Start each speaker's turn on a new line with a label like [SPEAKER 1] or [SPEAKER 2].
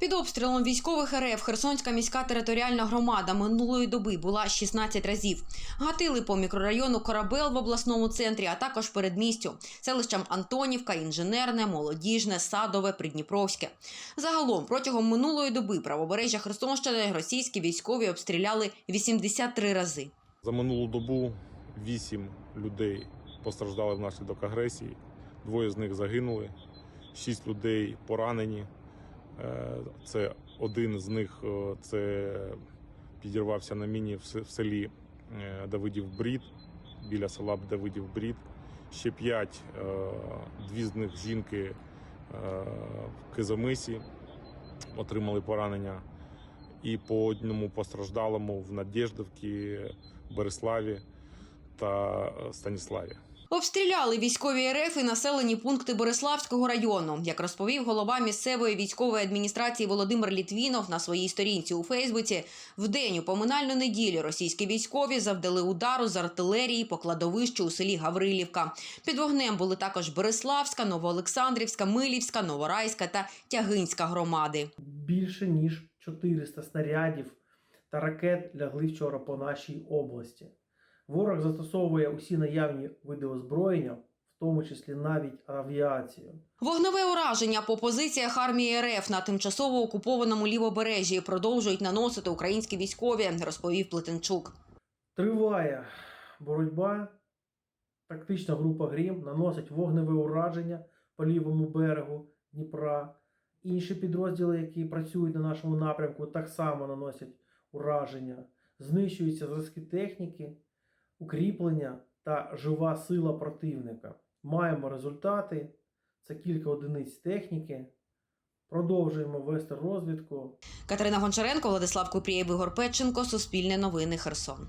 [SPEAKER 1] Під обстрілом військових РФ Херсонська міська територіальна громада минулої доби була 16 разів. Гатили по мікрорайону Корабел в обласному центрі, а також передмістю, селищам Антонівка, Інженерне, Молодіжне, Садове, Придніпровське. Загалом протягом минулої доби правобережжя Херсонщини російські військові обстріляли 83 рази.
[SPEAKER 2] За минулу добу вісім людей постраждали внаслідок агресії. Двоє з них загинули, шість людей поранені. Е, Це один з них е, це підірвався на міні в селі е, Давидів Брід, біля села Давидів Брід. Ще п'ять, дві з них жінки в Кизомисі отримали поранення. І по одному постраждалому в Надєждовці, Береславі та Станіславі.
[SPEAKER 1] Обстріляли військові РФ і населені пункти Бориславського району. Як розповів голова місцевої військової адміністрації Володимир Літвінов на своїй сторінці у Фейсбуці, в день у поминальну неділю російські військові завдали удару з артилерії по кладовищу у селі Гаврилівка. Під вогнем були також Бориславська, Новоолександрівська, Милівська, Новорайська та Тягинська громади.
[SPEAKER 3] більше ніж 400 снарядів та ракет лягли вчора по нашій області. Ворог застосовує усі наявні види озброєння, в тому числі навіть авіацію.
[SPEAKER 1] Вогневе ураження по позиціях армії РФ на тимчасово окупованому лівобережжі продовжують наносити українські військові, розповів Плетенчук.
[SPEAKER 3] Триває боротьба. Тактична група Грім наносить вогневе ураження по лівому берегу Дніпра. Інші підрозділи, які працюють на нашому напрямку, так само наносять ураження. Знищуються зразки техніки, укріплення та жива сила противника. Маємо результати. Це кілька одиниць техніки. Продовжуємо вести розвідку.
[SPEAKER 1] Катерина Гончаренко, Владислав Купрієв, Ігор Петченко, Суспільне новини, Херсон.